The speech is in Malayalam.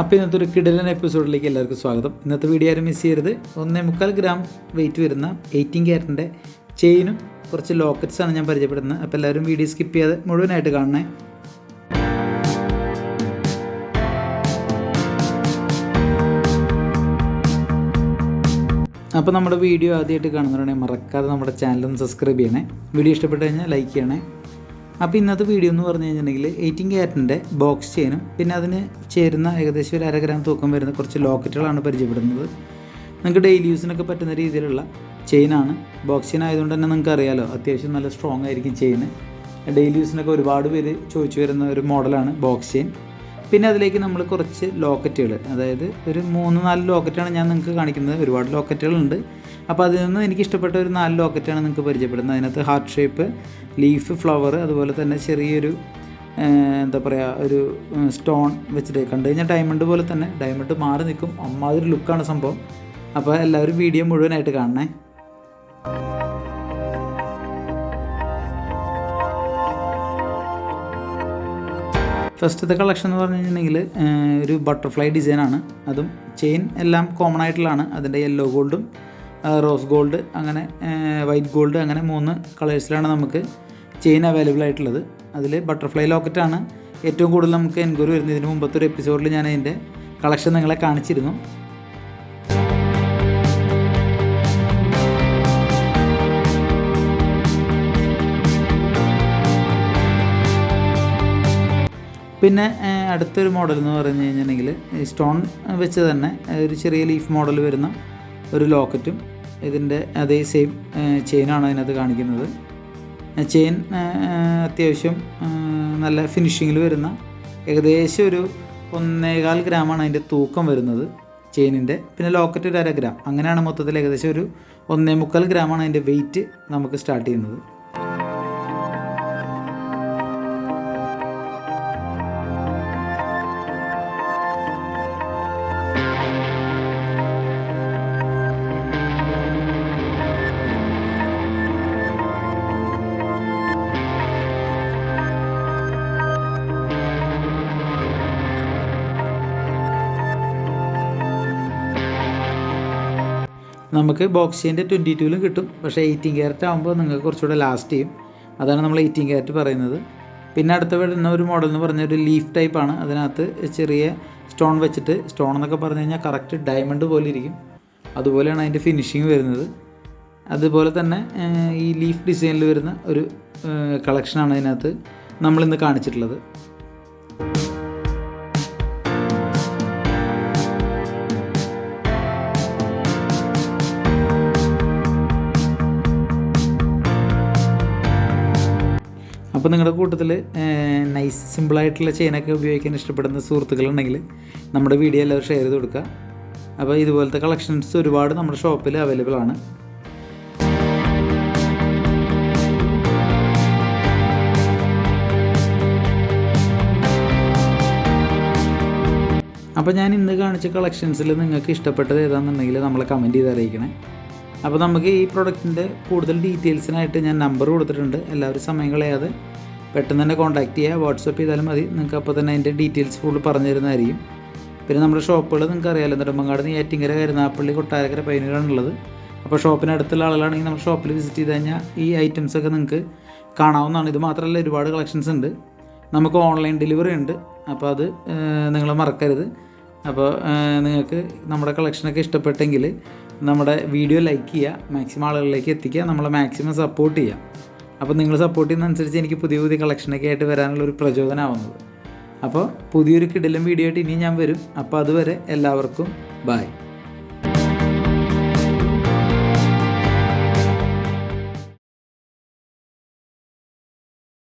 അപ്പോൾ ഇന്നത്തെ ഒരു കിടലൻ എപ്പിസോഡിലേക്ക് എല്ലാവർക്കും സ്വാഗതം. ഇന്നത്തെ വീഡിയോ ആരും മിസ് ചെയ്യരുത്. ഒന്നേ മുക്കാൽ ഗ്രാം വെയിറ്റ് വരുന്ന എയ്റ്റീൻ ക്യാരറ്റിന്റെ ചെയിനും കുറച്ച് ലോക്കറ്റ്സാണ് ഞാൻ പരിചയപ്പെടുന്നത് അപ്പോൾ എല്ലാവരും വീഡിയോ സ്കിപ്പ് ചെയ്യാതെ മുഴുവനായിട്ട് കാണണേ. അപ്പോൾ നമ്മുടെ വീഡിയോ ആദ്യമായിട്ട് കാണുന്നവരാണെങ്കിൽ മറക്കാതെ നമ്മുടെ ചാനൽ ഒന്ന് സബ്സ്ക്രൈബ് ചെയ്യണേ. വീഡിയോ ഇഷ്ടപ്പെട്ട് കഴിഞ്ഞാൽ ലൈക്ക് ചെയ്യണേ. അപ്പോൾ ഇന്നത്തെ വീഡിയോ എന്ന് പറഞ്ഞു കഴിഞ്ഞിട്ടുണ്ടെങ്കിൽ എയ്റ്റീൻ ക്യാരറ്റിന്റെ ബോക്സ് ചെയിനും പിന്നെ അതിന് ചേരുന്ന ഏകദേശം ഒരു അര ഗ്രാം തൂക്കം വരുന്ന കുറച്ച് ലോക്കറ്റുകളാണ് പരിചയപ്പെടുന്നത്. നിങ്ങൾക്ക് ഡെയിലി യൂസിനൊക്കെ പറ്റുന്ന രീതിയിലുള്ള ചെയിനാണ് ബോക്സ് ചെയിൻ ആയതുകൊണ്ട് തന്നെ നിങ്ങൾക്ക് അറിയാലോ അത്യാവശ്യം നല്ല സ്ട്രോങ് ആയിരിക്കും ചെയിൻ ഡെയിലി യൂസിനൊക്കെ ഒരുപാട് പേര് ചോദിച്ചു വരുന്ന ഒരു മോഡലാണ് ബോക്സ് ചെയിൻ പിന്നെ അതിലേക്ക് നമ്മൾ കുറച്ച് ലോക്കറ്റുകൾ അതായത് ഒരു മൂന്ന് നാല് ലോക്കറ്റാണ് ഞാൻ നിങ്ങൾക്ക് കാണിക്കുന്നത്. ഒരുപാട് ലോക്കറ്റുകളുണ്ട് അപ്പോൾ അതിൽ നിന്ന് എനിക്ക് ഇഷ്ടപ്പെട്ട ഒരു നാല് ലോക്കറ്റാണ് നിങ്ങൾക്ക് പരിചയപ്പെടുന്നത്. അതിനകത്ത് ഹാർട്ട് ഷേപ്പ് ലീഫ് ഫ്ലവർ അതുപോലെ തന്നെ ചെറിയൊരു എന്താ പറയുക ഒരു സ്റ്റോൺ വെച്ചിട്ട് കണ്ടു. കഴിഞ്ഞാൽ ഡയമണ്ട് പോലെ തന്നെ. ഡയമണ്ട് മാറി നിൽക്കും. അമ്മാതിരി ലുക്കാണ് സംഭവം. അപ്പോൾ എല്ലാവരും വീഡിയോ മുഴുവനായിട്ട് കാണണേ. ഫസ്റ്റത്തെ കളക്ഷൻ എന്ന് പറഞ്ഞു കഴിഞ്ഞിട്ടുണ്ടെങ്കിൽ ഒരു ബട്ടർഫ്ലൈ ഡിസൈനാണ് അതും ചെയിൻ എല്ലാം കോമൺ ആയിട്ടുള്ളതാണ്. അതിന്റെ യെല്ലോ ഗോൾഡും റോസ് ഗോൾഡ് അങ്ങനെ വൈറ്റ് ഗോൾഡ് അങ്ങനെ മൂന്ന് കളേഴ്സിലാണ് നമുക്ക് ചെയിൻ അവൈലബിൾ ആയിട്ടുള്ളത്. അതിൽ ബട്ടർഫ്ലൈ ലോക്കറ്റാണ് ഏറ്റവും കൂടുതൽ നമുക്ക് എൻക്വയറി വരുന്നത്. ഇതിന് മുമ്പത്തെ ഒരു എപ്പിസോഡിൽ ഞാൻ അതിന്റെ കളക്ഷൻ നിങ്ങളെ കാണിച്ചിരുന്നു. പിന്നെ അടുത്തൊരു മോഡൽ എന്ന് പറഞ്ഞു കഴിഞ്ഞിട്ടുണ്ടെങ്കിൽ സ്റ്റോൺ വെച്ച് തന്നെ ഒരു ചെറിയ ലീഫ് മോഡൽ വരുന്ന ഒരു ലോക്കറ്റും ഇതിന്റെ അതേ സെയിം ചെയിനാണ് അതിനകത്ത് കാണിക്കുന്നത്. ചെയിൻ അത്യാവശ്യം നല്ല ഫിനിഷിങ്ങിൽ വരുന്ന ഏകദേശം ഒരു ഒന്നേകാൽ ഗ്രാമാണ് അതിന്റെ തൂക്കം വരുന്നത് ചെയിനിന്റെ. പിന്നെ ലോക്കറ്റ് ഒരു അര ഗ്രാം. അങ്ങനെയാണ് മൊത്തത്തിൽ ഏകദേശം ഒരു ഒന്നേ മുക്കാൽ ഗ്രാമാണ് അതിന്റെ വെയിറ്റ് നമുക്ക് സ്റ്റാർട്ട് ചെയ്യുന്നത്. നമുക്ക് ബോക്സിന്റെ ട്വന്റി ടൂവിലും കിട്ടും. പക്ഷേ എയ്റ്റീൻ ക്യാരറ്റ് ആകുമ്പോൾ നിങ്ങൾക്ക് കുറച്ചുകൂടെ ലാസ്റ്റ് ചെയ്യും. അതാണ് നമ്മൾ എയ്റ്റീൻ ക്യാരറ്റ് പറയുന്നത്. പിന്നെ അടുത്ത വരുന്ന ഒരു മോഡൽ എന്ന് പറഞ്ഞ ഒരു ലീഫ് ടൈപ്പാണ് അതിനകത്ത് ചെറിയ സ്റ്റോൺ വെച്ചിട്ട് സ്റ്റോൺ എന്നൊക്കെ പറഞ്ഞു കഴിഞ്ഞാൽ കറക്റ്റ് ഡയമണ്ട് പോലെ ഇരിക്കും. അതുപോലെയാണ് അതിന്റെ ഫിനിഷിങ് വരുന്നത്. അതുപോലെ തന്നെ ഈ ലീഫ് ഡിസൈനിൽ വരുന്ന ഒരു കളക്ഷനാണ് അതിനകത്ത് നമ്മളിന്ന് കാണിച്ചിട്ടുള്ളത്. അപ്പോൾ നിങ്ങളുടെ കൂട്ടത്തിൽ നൈസ് സിമ്പിളായിട്ടുള്ള ചെയിനൊക്കെ ഉപയോഗിക്കാൻ ഇഷ്ടപ്പെടുന്ന സുഹൃത്തുക്കളുണ്ടെങ്കിൽ നമ്മുടെ വീഡിയോ എല്ലാവരും ഷെയർ ചെയ്ത് കൊടുക്കുക. അപ്പോൾ ഇതുപോലത്തെ കളക്ഷൻസ് ഒരുപാട് നമ്മുടെ ഷോപ്പിൽ അവൈലബിൾ ആണ്. അപ്പോൾ ഞാൻ ഇന്ന് കാണിച്ച കളക്ഷൻസിൽ നിങ്ങൾക്ക് ഇഷ്ടപ്പെട്ടത് ഏതാണെന്നുണ്ടെങ്കിൽ നമ്മളെ കമന്റ് ചെയ്ത് അറിയിക്കണേ. അപ്പോൾ നമുക്ക് ഈ പ്രൊഡക്റ്റിന്റെ കൂടുതൽ ഡീറ്റെയിൽസിനായിട്ട് ഞാൻ നമ്പർ കൊടുത്തിട്ടുണ്ട്. എല്ലാവരും സമയം കളയാതെ പെട്ടെന്ന് തന്നെ കോൺടാക്ട് ചെയ്യുക വാട്സപ്പ് ചെയ്താലും മതി. നിങ്ങൾക്ക് അപ്പോൾ തന്നെ അതിന്റെ ഡീറ്റെയിൽസ് ഫുൾ പറഞ്ഞു തരുന്നതായിരിക്കും. പിന്നെ നമ്മുടെ ഷോപ്പുകൾ നിങ്ങൾക്ക് അറിയാമല്ലോ നെടുമ്പങ്ങാട് ഏറ്റിങ്കര കരുനാപ്പള്ളി കൊട്ടാരക്കര പൈനൂരാണുള്ളത് അപ്പോൾ ഷോപ്പിനടുത്തുള്ള ആളുകളാണെങ്കിൽ നമ്മുടെ ഷോപ്പിൽ വിസിറ്റ് ചെയ്ത് കഴിഞ്ഞാൽ ഈ ഐറ്റംസ് ഒക്കെ നിങ്ങൾക്ക് കാണാവുന്നതാണ്. ഇത് മാത്രമല്ല ഒരുപാട് കളക്ഷൻസ് ഉണ്ട്. നമുക്ക് ഓൺലൈൻ ഡെലിവറി ഉണ്ട്. അപ്പോൾ അത് നിങ്ങൾ മറക്കരുത്. അപ്പോൾ നിങ്ങൾക്ക് നമ്മുടെ കളക്ഷനൊക്കെ ഇഷ്ടപ്പെട്ടെങ്കിൽ നമ്മുടെ വീഡിയോ ലൈക്ക് ചെയ്യുക മാക്സിമം ആളുകളിലേക്ക് എത്തിക്കുക നമ്മളെ മാക്സിമം സപ്പോർട്ട് ചെയ്യുക അപ്പോൾ നിങ്ങൾ സപ്പോർട്ട് ചെയ്യുന്നതനുസരിച്ച് എനിക്ക് പുതിയ പുതിയ കളക്ഷനൊക്കെ ആയിട്ട് വരാനുള്ള ഒരു പ്രചോദനമാവുന്നത് അപ്പോൾ പുതിയൊരു കിടിലും വീഡിയോ ആയിട്ട് ഇനി ഞാൻ വരും. അപ്പോൾ അതുവരെ എല്ലാവർക്കും ബായ്